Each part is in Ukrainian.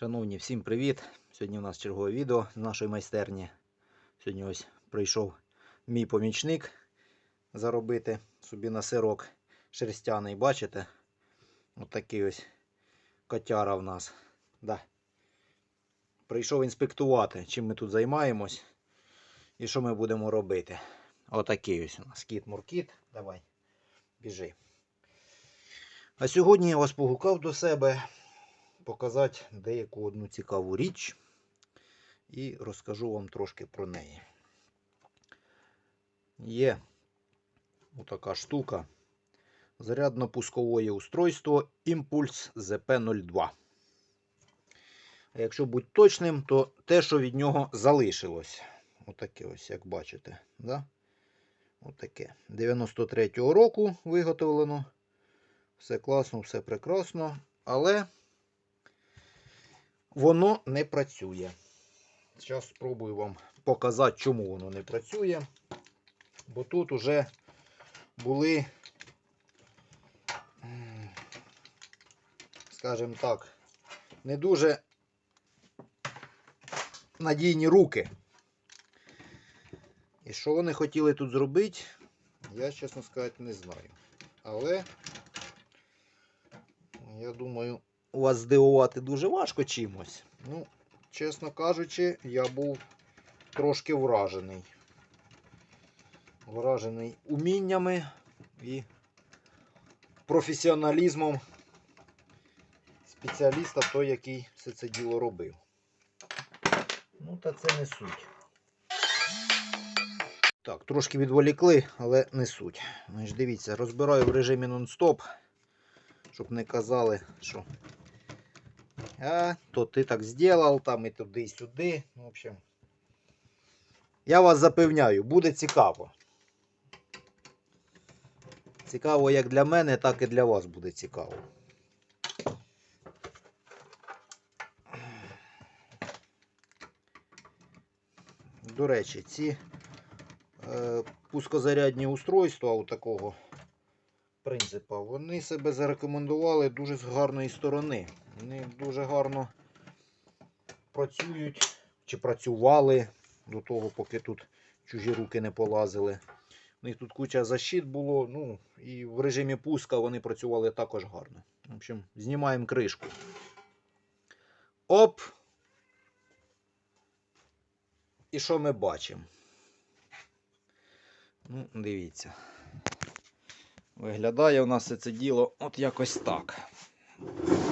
Шановні, всім привіт! Сьогодні у нас чергове відео з нашої майстерні. Сьогодні ось прийшов мій помічник заробити собі на сирок шерстяний. Бачите? Отакий ось котяра в нас. Да. Прийшов інспектувати, чим ми тут займаємось і що ми будемо робити. Отакий ось у нас кіт-муркіт. Давай, біжи. А сьогодні я вас погукав до себе показати деяку одну цікаву річ і розкажу вам трошки про неї. Є така штука. Зарядно-пускове устройство Impulse ZP02. А якщо бути точним, то те, що від нього залишилось. Отаке ось, як бачите. Да? Отаке. 93-го року виготовлено. Все класно, все прекрасно. Але воно не працює. Зараз спробую вам показати, чому воно не працює. Бо тут уже були, скажімо так, не дуже надійні руки. І що вони хотіли тут зробити, я, чесно сказати, не знаю. Але я думаю, вас здивувати дуже важко чимось. Ну, чесно кажучи, я був трошки вражений. Вражений уміннями і професіоналізмом спеціаліста, той, який все це діло робив. Ну, та це не суть. Так, трошки відволікли, але не суть. Значить, дивіться, розбираю в режимі нон-стоп, щоб не казали, що а, то ти так зробив, там і туди, і сюди. В общем, я вас запевняю, буде цікаво. Цікаво як для мене, так і для вас буде цікаво. До речі, ці е, пускозарядні устройства у такого принципу, вони себе зарекомендували дуже з гарної сторони. Вони дуже гарно працюють чи працювали до того, поки тут чужі руки не полазили. У них тут куча защит було, ну і в режимі пуска вони працювали також гарно. В общем, знімаємо кришку. Оп! І що ми бачимо? Ну, дивіться. Виглядає у нас це діло от якось так.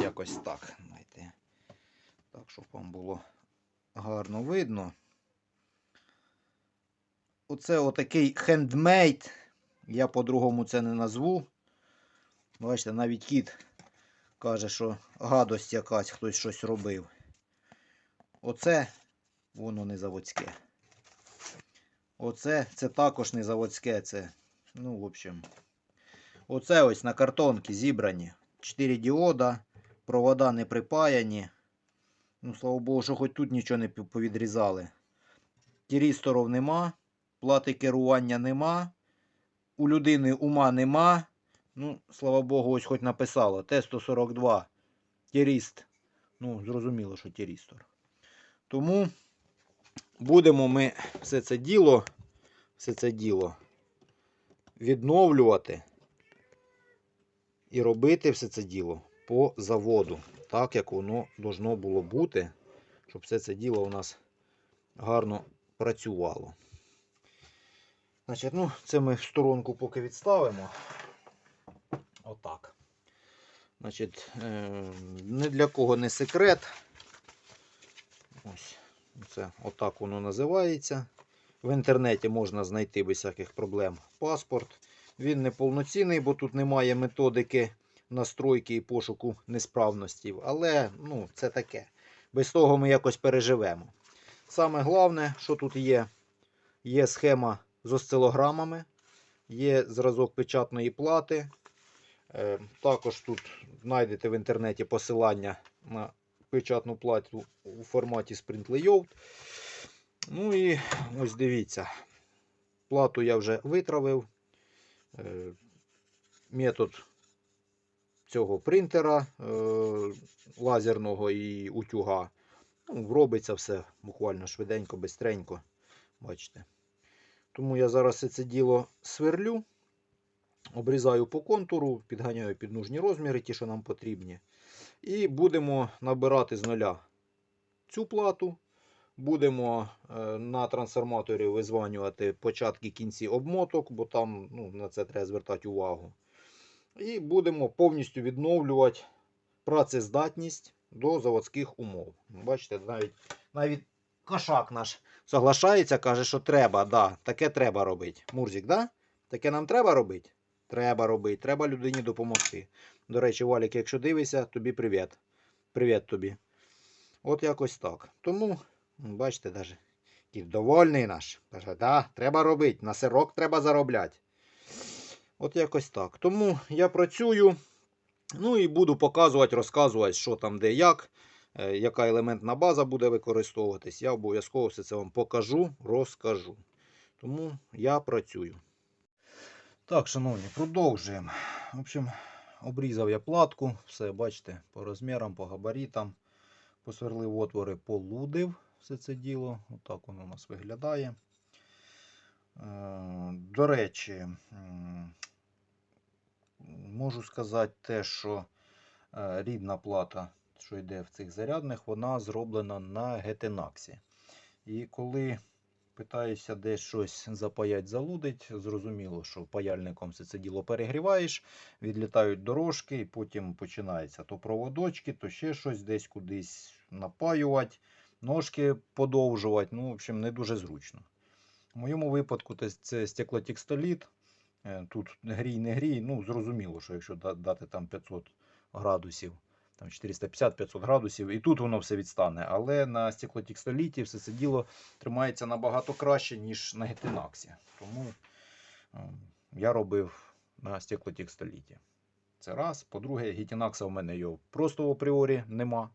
Якось так. Знаєте. Так, щоб вам було гарно видно. Оце отакий хендмейд. Я по-другому це не назву. Бачите, навіть кіт каже, що гадость якась хтось щось робив. Оце воно не заводське. Оце це також не заводське. Це, ну, в общем. Оце ось на картонці зібрані. 4 діода, провода не припаяні. Ну, слава Богу, що хоч тут нічого не повідрізали. Тірісторів нема, плати керування нема. У людини ума нема. Ну, слава Богу, ось хоч написало. Т-142. Тіріст. Ну, зрозуміло, що тірістор. Тому будемо ми все це діло, все це діло відновлювати і робити все це діло по заводу, так як воно должно було бути, щоб все це діло у нас гарно працювало. Значить, ну, це ми в сторонку поки відставимо. Отак. Значить, не для кого не секрет. Ось, це отак воно називається. В інтернеті можна знайти без всяких проблем паспорт. Він не повноцінний, бо тут немає методики настройки і пошуку несправностей. Але ну, це таке. Без того ми якось переживемо. Саме головне, що тут є, є схема з осцилограмами, є зразок печатної плати. Е, також тут знайдете в інтернеті посилання на печатну плату у форматі Sprint Layout. Ну і ось дивіться. Плату я вже витравив. Е, метод цього принтера е, лазерного і утюга. Ну, робиться все буквально швиденько, бистренько. Бачите. Тому я зараз це діло сверлю, обрізаю по контуру, підганяю під нужні розміри, ті, що нам потрібні. І будемо набирати з нуля цю плату. Будемо е, на трансформаторі визванювати початки кінці обмоток, бо там ну, на це треба звертати увагу. І будемо повністю відновлювати працездатність до заводських умов. Бачите, навіть, навіть кошак наш соглашається, каже, що треба, да, таке треба робити. Мурзик, да? Таке нам треба робити? Треба робити, треба людині допомогти. До речі, Валік, якщо дивишся, тобі привіт. Привіт тобі. От якось так. Тому, бачите, навіть який довольний наш. Каже, да, треба робити, на сирок треба заробляти. От якось так. Тому я працюю. Ну і буду показувати, розказувати, що там, де, як, е, яка елементна база буде використовуватись. Я обов'язково все це вам покажу, розкажу. Тому я працюю. Так, шановні, продовжуємо. В общем, обрізав я платку, все, бачите, по розмірам, по габаритам. Посверлив отвори, полудив все це діло. Отак воно у нас виглядає. Е, До речі, можу сказати те, що е, рідна плата, що йде в цих зарядних, вона зроблена на Гетенаксі. І коли питаюся десь щось запаять, залудить, зрозуміло, що паяльником все це діло перегріваєш, відлітають дорожки, і потім починається то проводочки, то ще щось десь кудись напаювати, ножки подовжувати. Ну, в общем, не дуже зручно. В моєму випадку це стеклотекстоліт. Е, Тут грій, не грій. Ну, зрозуміло, що якщо дати там 500 градусів, там 450-500 градусів, і тут воно все відстане. Але на стеклотекстоліті все це діло тримається набагато краще, ніж на гетинаксі. Тому е, я робив на стеклотекстоліті. Це раз. По-друге, гетінакса в мене його просто в апріорі нема.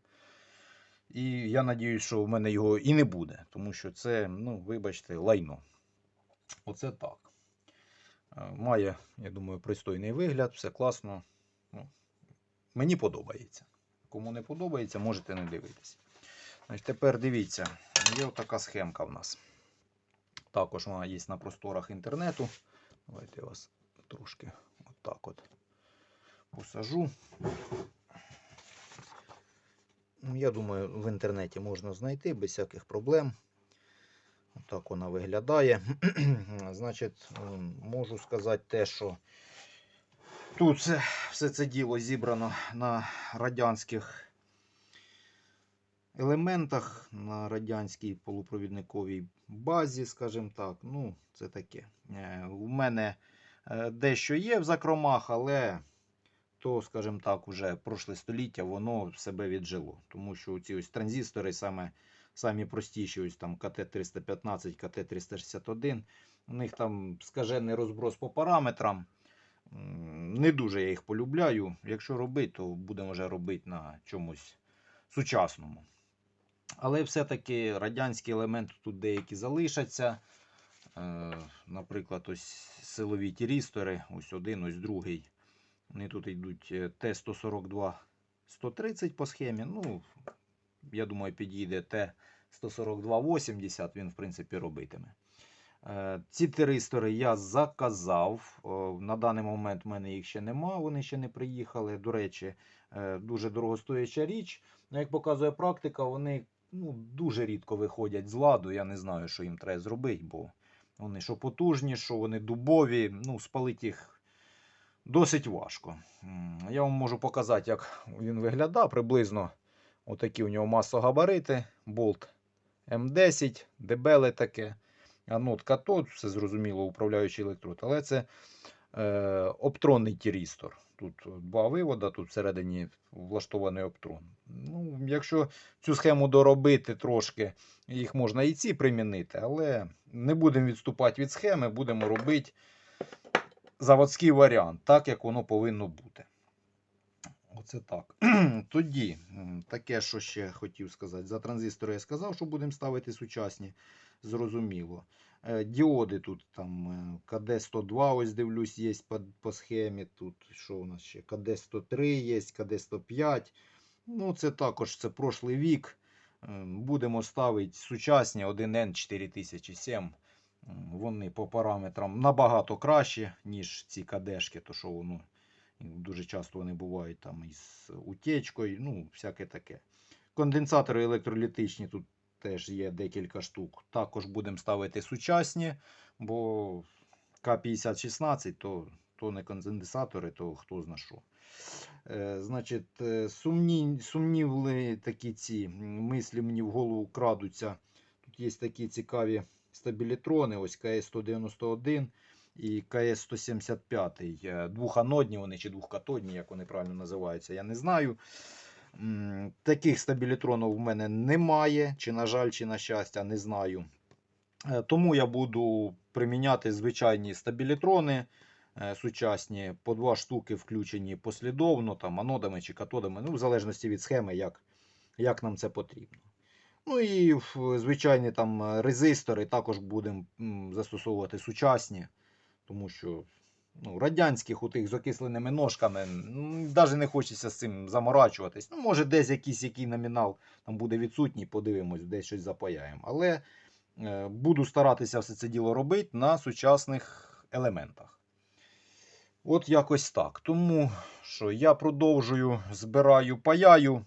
І я надіюсь, що в мене його і не буде, тому що це, ну, вибачте, лайно. Оце так. Е, Має, я думаю, пристойний вигляд, все класно. Ну, мені подобається. Кому не подобається, можете не дивитися. Значить, тепер дивіться, є така схемка в нас. Також вона є на просторах інтернету. Давайте я вас трошки отак от посажу. Ну, Я думаю, в інтернеті можна знайти без всяких проблем. Отак вона виглядає. Значить, можу сказати те, що тут все, все це діло зібрано на радянських елементах, на радянській полупровідниковій базі, скажімо так. Ну, це таке. Е, У мене е, дещо є в закромах, але то, скажімо так, уже прошле століття воно себе віджило. Тому що ці ось транзистори саме, самі простіші, ось там КТ-315, КТ-361, у них там скажений розброс по параметрам. Не дуже я їх полюбляю. Якщо робити, то будемо вже робити на чомусь сучасному. Але все-таки радянські елементи тут деякі залишаться. Е, Наприклад, ось силові тірістори, ось один, ось другий. Вони тут йдуть е, Т-142 130 по схемі. Ну, я думаю, підійде Т-142 80, він, в принципі, робитиме. Е, Ці тиристори я заказав. На даний момент в мене їх ще нема, вони ще не приїхали. До речі, е, дуже дорогостояча річ. Ну, як показує практика, вони ну, дуже рідко виходять з ладу. Я не знаю, що їм треба зробити, бо вони що потужні, що вони дубові. Ну, спалити їх досить важко. Я вам можу показати, як він виглядає. Приблизно отакі у нього масогабарити. Болт М10, дебеле таке. Анод катод, все зрозуміло, управляючий електрод. Але це е, оптронний тірістор. Тут два вивода, тут всередині влаштований оптрон. Ну, якщо цю схему доробити трошки, їх можна і ці примінити, але не будемо відступати від схеми, будемо робити заводський варіант, так як воно повинно бути. Оце так. Тоді, таке, що ще хотів сказати. За транзистори я сказав, що будемо ставити сучасні. Зрозуміло. Е, Діоди тут там е, КД-102, ось дивлюсь, є по, по схемі. Тут що у нас ще? КД-103 є, КД-105. Ну, це також це прошлий вік. Е, Будемо ставити сучасні 1N 4007. М, Вони по параметрам набагато кращі, ніж ці КДшки, то що воно дуже часто вони бувають там із утечкою, ну, всяке таке. Конденсатори електролітичні тут теж є декілька штук. Також будемо ставити сучасні, бо К5016 то, то не конденсатори, то хто зна що. Е, значить, е, сумні, сумнівли такі ці мислі мені в голову крадуться. Тут є такі цікаві стабілітрони, ось КС-191 і КС-175. Е, Двоханодні вони чи двохкатодні, як вони правильно називаються, я не знаю. Таких стабілітронів в мене немає, чи на жаль, чи на щастя, не знаю. Е, Тому я буду приміняти звичайні стабілітрони е, сучасні, по два штуки включені послідовно, там, анодами чи катодами, ну, в залежності від схеми, як, як нам це потрібно. Ну і звичайні там е, резистори також будемо застосовувати сучасні, тому що ну, радянських у тих з окисленими ножками навіть не хочеться з цим заморачуватись. Ну, може, десь якийсь який номінал там буде відсутній, подивимось, десь щось запаяємо. Але е, буду старатися все це діло робити на сучасних елементах. От якось так. Тому що я продовжую, збираю, паяю.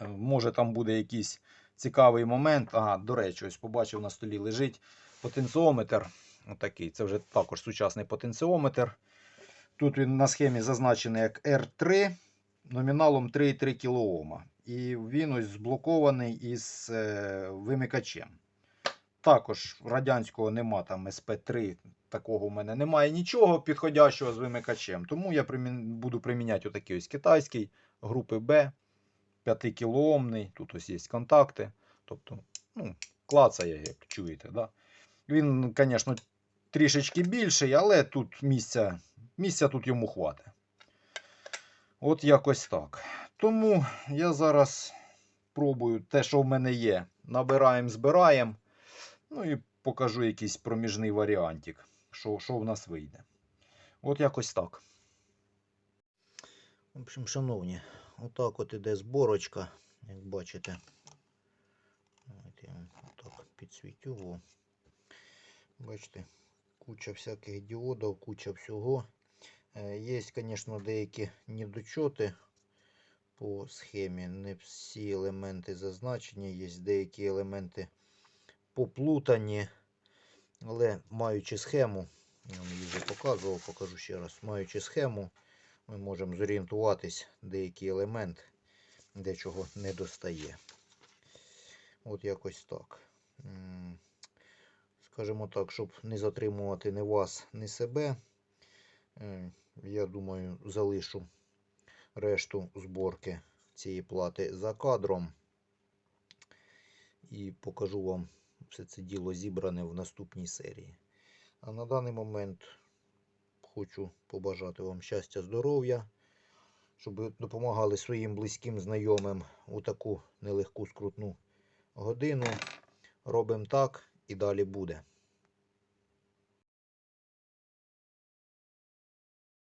Е, Може, там буде якийсь цікавий момент. Ага, до речі, ось побачив на столі лежить потенціометр. Отакий. Це вже також сучасний потенціометр. Тут він на схемі зазначений як R3 номіналом 3,3 кОм. І він ось зблокований із е, вимикачем. Також радянського нема, там SP3, такого в мене немає нічого підходящого з вимикачем. Тому я буду приміняти отакий ось китайський групи B, 5 кілоомний. Тут ось є контакти. Тобто, ну, клацає, як чуєте. Да? Він, звісно, трішечки більший, але тут місця, місця тут йому хватить. От якось так. Тому я зараз пробую те, що в мене є. Набираємо, збираємо. Ну і покажу якийсь проміжний варіантик, що, що в нас вийде. От якось так. В общем, шановні, отак от іде зборочка, як бачите. Давайте я вам отак підсвітю. Бачите, куча всяких діодів, куча всього. Е, Є, звісно, деякі недочоти по схемі. Не всі елементи зазначені, є деякі елементи поплутані. Але маючи схему, я вам її вже показував, покажу ще раз. Маючи схему, ми можемо зорієнтуватись, деякий елемент, де чого не достає. От якось так. Скажімо так, щоб не затримувати ні вас, ні себе. е, Я думаю, залишу решту зборки цієї плати за кадром. І покажу вам все це діло зібране в наступній серії. А на даний момент хочу побажати вам щастя, здоров'я, щоб ви допомагали своїм близьким знайомим у таку нелегку скрутну годину. Робимо так і далі буде.